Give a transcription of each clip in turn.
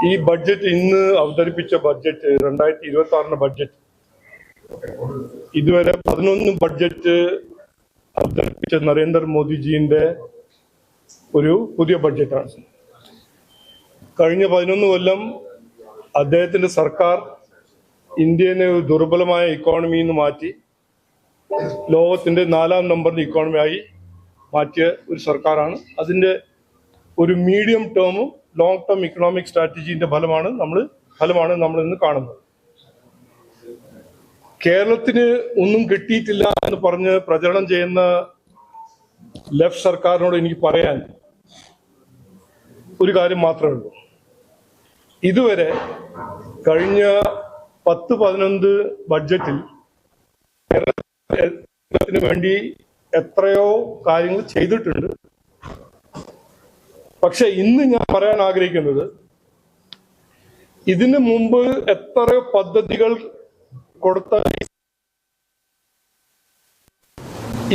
ഈ ബഡ്ജറ്റ് ഇന്ന് അവതരിപ്പിച്ച ബഡ്ജറ്റ് രണ്ടായിരത്തി ഇരുപത്തി ആറിന്റെ ബഡ്ജറ്റ് ഇതുവരെ പതിനൊന്ന് ബഡ്ജറ്റ് അവതരിപ്പിച്ച നരേന്ദ്രമോദിജിന്റെ ഒരു പുതിയ ബഡ്ജറ്റാണ് കഴിഞ്ഞ പതിനൊന്ന് കൊല്ലം അദ്ദേഹത്തിന്റെ സർക്കാർ ഇന്ത്യനെ ഒരു ദുർബലമായ ഇക്കോണമിയിൽ നിന്ന് മാറ്റി ലോകത്തിന്റെ നാലാം നമ്പറിന്റെ ഇക്കോണമിയായി മാറ്റിയ ഒരു സർക്കാരാണ്. അതിന്റെ ഒരു മീഡിയം ടേമും ലോങ് ടേം ഇക്കണോമിക് സ്ട്രാറ്റജീന്റെ ഫലമാണ് നമ്മൾ ഫലമാണ് നമ്മൾ ഇന്ന് കാണുന്നത്. കേരളത്തിന് ഒന്നും കിട്ടിയിട്ടില്ല എന്ന് പറഞ്ഞ് പ്രചരണം ചെയ്യുന്ന ലെഫ്റ്റ് സർക്കാരിനോട് എനിക്ക് പറയാൻ ഒരു കാര്യം മാത്രമേ ഉള്ളൂ. ഇതുവരെ കഴിഞ്ഞ പത്ത് പതിനൊന്ന് ബഡ്ജറ്റിൽ കേരളത്തിന് വേണ്ടി എത്രയോ കാര്യങ്ങൾ ചെയ്തിട്ടുണ്ട്. പക്ഷെ ഇന്ന് ഞാൻ പറയാൻ ആഗ്രഹിക്കുന്നത് ഇതിനു മുമ്പ് എത്രയോ പദ്ധതികൾ കൊടുത്ത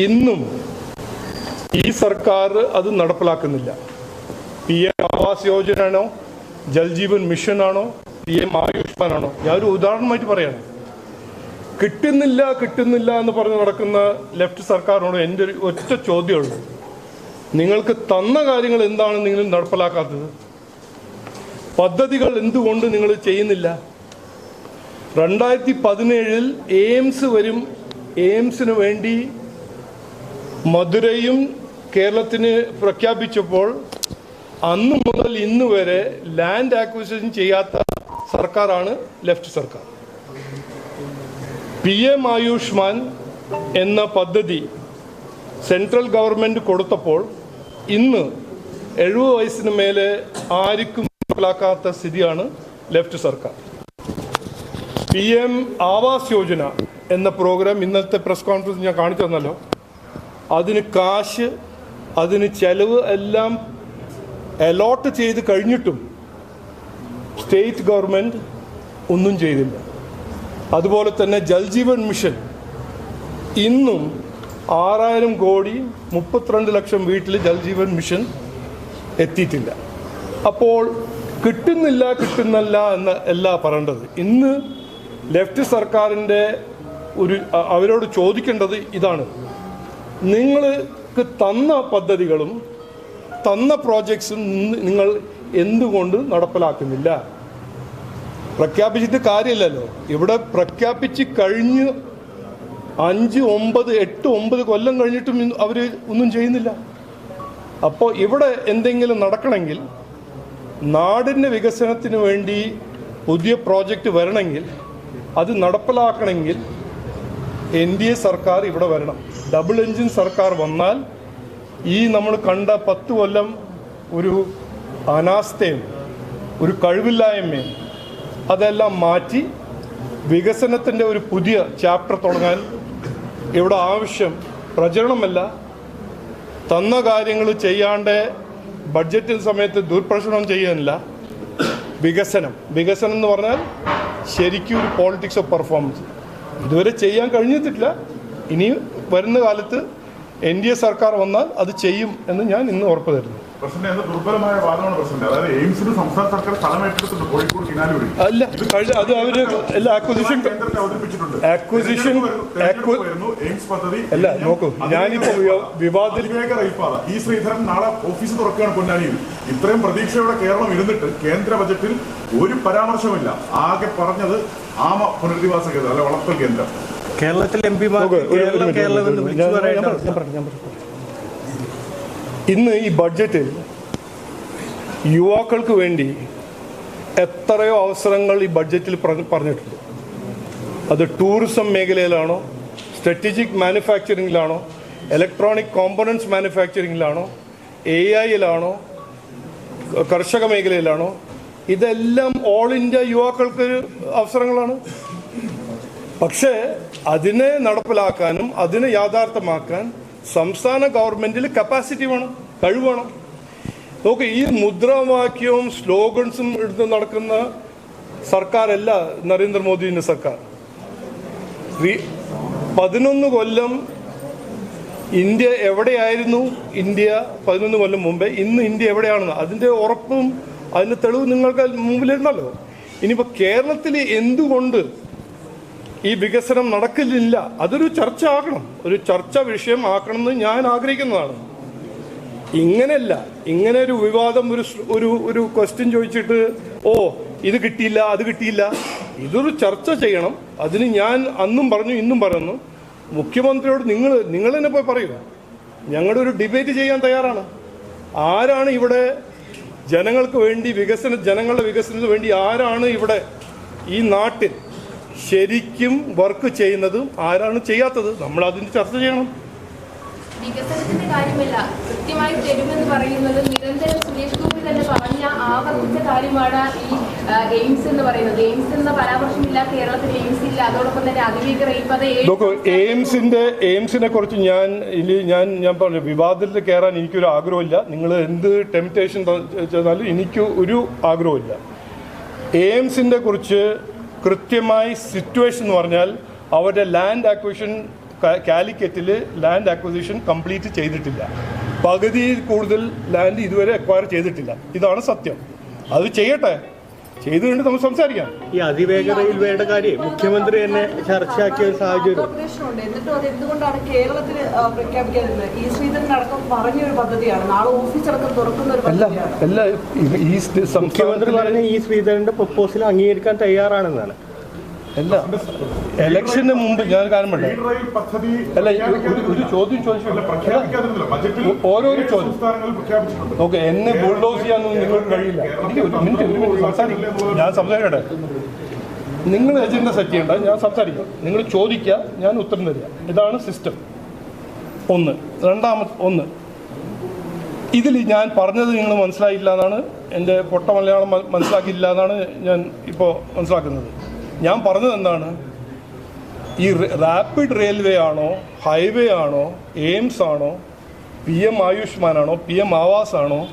ഇന്നും ഈ സർക്കാർ അത് നടപ്പിലാക്കുന്നില്ല. പി എം ആവാസ് യോജന ആണോ ജൽജീവൻ മിഷൻ ആണോ പി എം ആയുഷ്മാൻ ആണോ ഞാൻ ഒരു ഉദാഹരണമായിട്ട് പറയാണ്. കിട്ടുന്നില്ല കിട്ടുന്നില്ല എന്ന് പറഞ്ഞ് നടക്കുന്ന ലെഫ്റ്റ് സർക്കാരിനോട് എന്റെ ഒരു ഒറ്റ ചോദ്യമുള്ളൂ നിങ്ങൾക്ക് തന്ന കാര്യങ്ങൾ എന്താണ് നിങ്ങൾ നടപ്പിലാക്കാത്തത്. പദ്ധതികൾ എന്തുകൊണ്ട് നിങ്ങൾ ചെയ്യുന്നില്ല? രണ്ടായിരത്തി പതിനേഴിൽ എയിംസ് വരും. എയിംസിന് വേണ്ടി മധുരയും കേരളത്തിന് പ്രഖ്യാപിച്ചപ്പോൾ അന്ന് മുതൽ ഇന്ന് വരെ ലാൻഡ് ആക്വിസിഷൻ ചെയ്യാത്ത സർക്കാരാണ് ലെഫ്റ്റ് സർക്കാർ. പി എം ആയുഷ്മാൻ എന്ന പദ്ധതി സെൻട്രൽ ഗവൺമെന്റ് കൊടുത്തപ്പോൾ ഇന്ന് എഴുപത് വയസ്സിന് മേലെ ആർക്കും നടപ്പിലാക്കാത്ത സ്ഥിതിയാണ് ലെഫ്റ്റ് സർക്കാർ. പി എം ആവാസ് യോജന എന്ന പ്രോഗ്രാം ഇന്നത്തെ പ്രസ് കോൺഫറൻസ് ഞാൻ കാണിച്ചു തന്നല്ലോ. അതിന് കാശ് അതിന് ചെലവ് എല്ലാം അലോട്ട് ചെയ്ത് കഴിഞ്ഞിട്ടും സ്റ്റേറ്റ് ഗവൺമെന്റ് ഒന്നും ചെയ്തില്ല. അതുപോലെ തന്നെ ജൽജീവൻ മിഷൻ ഇന്നും ആറായിരം കോടി മുപ്പത്തിരണ്ട് ലക്ഷം വീട്ടിൽ ജൽജീവൻ മിഷൻ എത്തിയിട്ടില്ല. അപ്പോൾ കിട്ടുന്നില്ല കിട്ടുന്നില്ല എന്ന് അല്ല പറയേണ്ടത്. ഇന്ന് ലെഫ്റ്റ് സർക്കാരിന്റെ ഒരു അവരോട് ചോദിക്കേണ്ടത് ഇതാണ്. നിങ്ങൾക്ക് തന്ന പദ്ധതികളും തന്ന പ്രോജക്ട്സും നിങ്ങൾ എന്തുകൊണ്ട് നടപ്പിലാക്കുന്നില്ല? പ്രഖ്യാപിച്ചിട്ട് കാര്യമില്ലല്ലോ. ഇവിടെ പ്രഖ്യാപിച്ച് കഴിഞ്ഞ് അഞ്ച് ഒമ്പത് എട്ട് ഒമ്പത് കൊല്ലം കഴിഞ്ഞിട്ടും അവർ ഒന്നും ചെയ്യുന്നില്ല. അപ്പോൾ ഇവിടെ എന്തെങ്കിലും നടക്കണമെങ്കിൽ നാടിന്റെ വികസനത്തിന് വേണ്ടി പുതിയ പ്രോജക്റ്റ് വരണമെങ്കിൽ അത് നടപ്പിലാക്കണമെങ്കിൽ എൻ ഡി എ സർക്കാർ ഇവിടെ വരണം. ഡബിൾ എഞ്ചിൻ സർക്കാർ വന്നാൽ ഈ നമ്മൾ കണ്ട പത്ത് കൊല്ലം ഒരു അനാസ്ഥയും ഒരു കഴിവില്ലായ്മയും അതെല്ലാം മാറ്റി വികസനത്തിന്റെ ഒരു പുതിയ ചാപ്റ്റർ തുടങ്ങാൻ ഇവിടെ ആവശ്യം പ്രചരണമല്ല. തന്ന കാര്യങ്ങൾ ചെയ്യാണ്ട് ബഡ്ജറ്റിൽ സമയത്ത് ദുർപ്രഷണം ചെയ്യാനില്ല വികസനം. വികസനം എന്ന് പറഞ്ഞാൽ ശരിക്കും ഒരു പോളിറ്റിക്സ് ഓഫ് പെർഫോമൻസ് ഇതുവരെ ചെയ്യാൻ കഴിഞ്ഞിട്ടില്ല. ഇനി വരുന്ന കാലത്ത് എൻ ഡി എ സർക്കാർ വന്നാൽ അത് ചെയ്യും എന്ന് ഞാൻ ഇന്ന് ഉറപ്പ് തരുന്നു. അല്ല അത് അവർ അക്വസിഷൻ പദ്ധതി അല്ല നോക്കൂ ഞാനിപ്പോ വിവാ- വിവാദത്തിൽ ഈ ശ്രീധരൻ നാളെ ഓഫീസ് തുറക്കുകയാണ് പൊന്നാനിയിൽ. ഇത്രയും പ്രതീക്ഷയോടെ കേരളം ഇരുന്നിട്ട് കേന്ദ്ര ബജറ്റിൽ ഒരു പരാമർശമില്ല ആകെ പറഞ്ഞത് ആമ പുനരധിവാസ കേന്ദ്രം അല്ലെ വളർത്തൽ കേന്ദ്രം. എം പിമാർ. ഇന്ന് ഈ ബഡ്ജറ്റിൽ യുവാക്കൾക്ക് വേണ്ടി എത്രയോ അവസരങ്ങൾ ഈ ബഡ്ജറ്റിൽ പറഞ്ഞിട്ടുണ്ട്. അത് ടൂറിസം മേഖലയിലാണോ സ്ട്രാറ്റജിക് മാനുഫാക്ചറിങ്ങിലാണോ ഇലക്ട്രോണിക് കോമ്പണൻസ് മാനുഫാക്ചറിങ്ങിലാണോ എ ഐയിലാണോ കർഷക മേഖലയിലാണോ ഇതെല്ലാം ഓൾ ഇന്ത്യ യുവാക്കൾക്ക് അവസരങ്ങളാണ്. പക്ഷേ അതിനെ നടപ്പിലാക്കാനും അതിനെ യാഥാർത്ഥ്യമാക്കാൻ സംസ്ഥാന ഗവൺമെന്റിൽ കപ്പാസിറ്റി വേണം കഴിവ് വേണം നോക്ക് ഈ മുദ്രാവാക്യവും സ്ലോഗൻസും എടുത്ത് നടക്കുന്ന സർക്കാരല്ല നരേന്ദ്രമോദിന്റെ സർക്കാർ. പതിനൊന്ന് കൊല്ലം ഇന്ത്യ എവിടെയായിരുന്നു? ഇന്ത്യ പതിനൊന്ന് കൊല്ലം മുമ്പേ. ഇന്ന് ഇന്ത്യ എവിടെയാണെന്ന്? അതിന്റെ ഉറപ്പും അതിന്റെ തെളിവ് നിങ്ങൾക്ക് മുമ്പിലിരുന്നല്ലോ. ഇനിയിപ്പോ കേരളത്തിൽ എന്തുകൊണ്ട് ഈ വികസനം നടക്കില്ല. അതൊരു ചർച്ച ആക്കണം ഒരു ചർച്ച വിഷയം ആക്കണമെന്ന് ഞാൻ ആഗ്രഹിക്കുന്നതാണ്. ഇങ്ങനെയല്ല. ഇങ്ങനെ ഒരു വിവാദം ഒരു ഒരു ഒരു ക്വസ്റ്റ്യൻ ചോദിച്ചിട്ട് ഓ ഇത് കിട്ടിയില്ല അത് കിട്ടിയില്ല. ഇതൊരു ചർച്ച ചെയ്യണം. അതിന് ഞാൻ അന്നും പറഞ്ഞു ഇന്നും പറയുന്നു. മുഖ്യമന്ത്രിയോട് നിങ്ങൾ നിങ്ങൾ തന്നെ പോയി പറയുക. ഞങ്ങളുടെ ഒരു ഡിബേറ്റ് ചെയ്യാൻ തയ്യാറാണ്. ആരാണ് ഇവിടെ ജനങ്ങൾക്ക് വേണ്ടി വികസന ജനങ്ങളുടെ വികസനത്തിന് വേണ്ടി ആരാണ് ഇവിടെ ഈ നാട്ടിൽ ശരിക്കും വർക്ക് ചെയ്യുന്നതും ആരാണ് ചെയ്യാത്തത്? നമ്മൾ അതിന് ചർച്ച ചെയ്യണം. വികസനത്തിന്റെ കാര്യമല്ല കൃത്യമായി തരുമെന്ന് പറയുന്നത് നിരന്തരം സുരേഷ് ഗോപി തന്നെ പറഞ്ഞ ആവർത്തിച്ച കാര്യമാണ് ഈ എയിംസ് എന്ന് പറയുന്നത്. എയിംസ് എന്ന പരാമർശമില്ല കേരളത്തിൽ എയിംസ് ഇല്ല. അതോടൊപ്പം തന്നെ അതിവേഗ എയിംസിന്റെ എയിംസിനെ കുറിച്ച് ഞാൻ ഇനി ഞാൻ ഞാൻ പറഞ്ഞു വിവാദത്തിൽ കയറാൻ എനിക്കൊരു ആഗ്രഹമില്ല. നിങ്ങൾ എന്ത് ടെംപ്റ്റേഷൻ ചെന്നാലും എനിക്ക് ഒരു ആഗ്രഹമില്ല. എയിംസിന്റെ കുറിച്ച് കൃത്യമായി സിറ്റുവേഷൻ എന്ന് പറഞ്ഞാൽ അവരുടെ ലാൻഡ് അക്വിഷൻ കാലിക്കറ്റിൽ ലാൻഡ് അക്വിസിഷൻ കംപ്ലീറ്റ് ചെയ്തിട്ടില്ല. പകുതിയിൽ കൂടുതൽ ലാൻഡ് ഇതുവരെ അക്വയർ ചെയ്തിട്ടില്ല. ഇതാണ് സത്യം. അത് ചെയ്യട്ടെ. ചെയ്തു നമുക്ക് സംസാരിക്കാം. ഈ അതിവേഗ റെയിൽവേയുടെ കാര്യം മുഖ്യമന്ത്രി തന്നെ ചർച്ചയാക്കിയ ഒരു സാഹചര്യം. കോർപ്പറേഷനുണ്ട് എന്നിട്ടും അത് എന്തുകൊണ്ടാണ് കേരളത്തിൽ പ്രഖ്യാപിക്കാതിരുന്നത്? ഈ ശ്രീധരൻ അടക്കം പറഞ്ഞൊരു പദ്ധതിയാണ്. നാളെ ഓഫീസ് അടക്കം തുറക്കുന്ന ഒരു അല്ല അല്ല ഈ മുഖ്യമന്ത്രി പറഞ്ഞ ഈ ശ്രീധരന്റെ പ്രപ്പോസൽ അംഗീകരിക്കാൻ തയ്യാറാണെന്നാണ്. അല്ല ഇലക്ഷന് മുമ്പ് ഞാൻ കാര്യം പറഞ്ഞു. അല്ല ഒരു ചോദ്യം ചോദിച്ചു. ഓരോരോ ചോദ്യം. ഓക്കെ എന്നെ ബുൾഡോസ് ചെയ്യാനൊന്നും നിങ്ങൾക്ക് കഴിയില്ല. എനിക്ക് ഒരു മിനിറ്റ് ഒരു മിനിറ്റ് സംസാരിക്കും. ഞാൻ സംസാരിക്കട്ടെ? നിങ്ങൾ അജണ്ട സെറ്റ് ചെയ്യണ്ട. ഞാൻ സംസാരിക്കാം. നിങ്ങൾ ചോദിക്കുക ഞാൻ ഉത്തരം തരിക. ഇതാണ് സിസ്റ്റം ഒന്ന്. രണ്ടാമത് ഒന്ന്. ഇതിൽ ഞാൻ പറഞ്ഞത് നിങ്ങൾ മനസ്സിലായില്ല എന്നാണ്. എന്റെ പൊട്ട മലയാളം മനസ്സിലാക്കിയില്ല എന്നാണ് ഞാൻ ഇപ്പോൾ മനസ്സിലാക്കുന്നത്. ഞാൻ പറഞ്ഞത് എന്താണ്? ഈ റാപ്പിഡ് റെയിൽവേ ആണോ ഹൈവേ ആണോ എയിംസ് ആണോ പി എം ആയുഷ്മാൻ ആണോ പി എം ആവാസ് ആണോ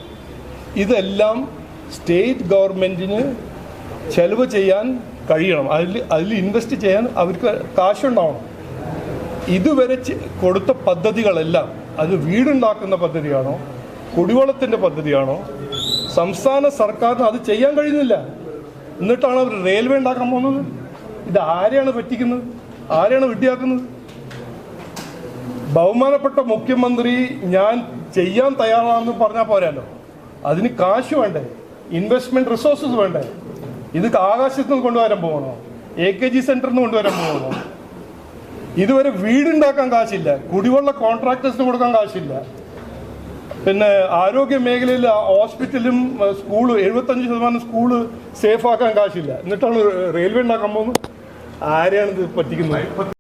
ഇതെല്ലാം സ്റ്റേറ്റ് ഗവൺമെന്റിന് ചെലവ് ചെയ്യാൻ കഴിയണം. അതിൽ അതിൽ ഇൻവെസ്റ്റ് ചെയ്യാൻ അവർക്ക് കാശുണ്ടാവണം. ഇതുവരെ കൊടുത്ത പദ്ധതികളെല്ലാം അത് വീടുണ്ടാക്കുന്ന പദ്ധതിയാണോ കുടിവെള്ളത്തിന്റെ പദ്ധതിയാണോ സംസ്ഥാന സർക്കാരിന് അത് ചെയ്യാൻ കഴിയുന്നില്ല. എന്നിട്ടാണ് അവർ റെയിൽവേ ഉണ്ടാക്കാൻ പോകുന്നത്. ഇത് ആരെയാണ് പറ്റിക്കുന്നത്? ആരെയാണ് വിഡ്ഢിയാക്കുന്നത്? ബഹുമാനപ്പെട്ട മുഖ്യമന്ത്രി ഞാൻ ചെയ്യാൻ തയ്യാറാണെന്ന് പറഞ്ഞാൽ പോരാലോ? അതിന് കാശ് വേണ്ടേ? ഇൻവെസ്റ്റ്മെന്റ് റിസോഴ്സസ് വേണ്ടേ? ഇത് ആകാശത്ത് നിന്ന് കൊണ്ടുവരാൻ പോകണോ? എ കെ ജി സെന്ററിൽ നിന്ന് കൊണ്ടുവരാൻ പോകണോ? ഇതുവരെ വീടുണ്ടാക്കാൻ കാശില്ല. കുടിവെള്ള കോൺട്രാക്ടേഴ്സിന് കൊടുക്കാൻ കാശില്ല. പിന്നെ ആരോഗ്യ മേഖലയിൽ ഹോസ്പിറ്റലും സ്കൂളും എഴുപത്തഞ്ച് ശതമാനം സ്കൂൾ സേഫ് ആക്കാൻ കാശില്ല. എന്നിട്ടാണ് റെയിൽവേ ഉണ്ടാക്കാൻ പോകുന്നത്? ആരെയാണ് ഇത് പറ്റിക്കുന്നത്?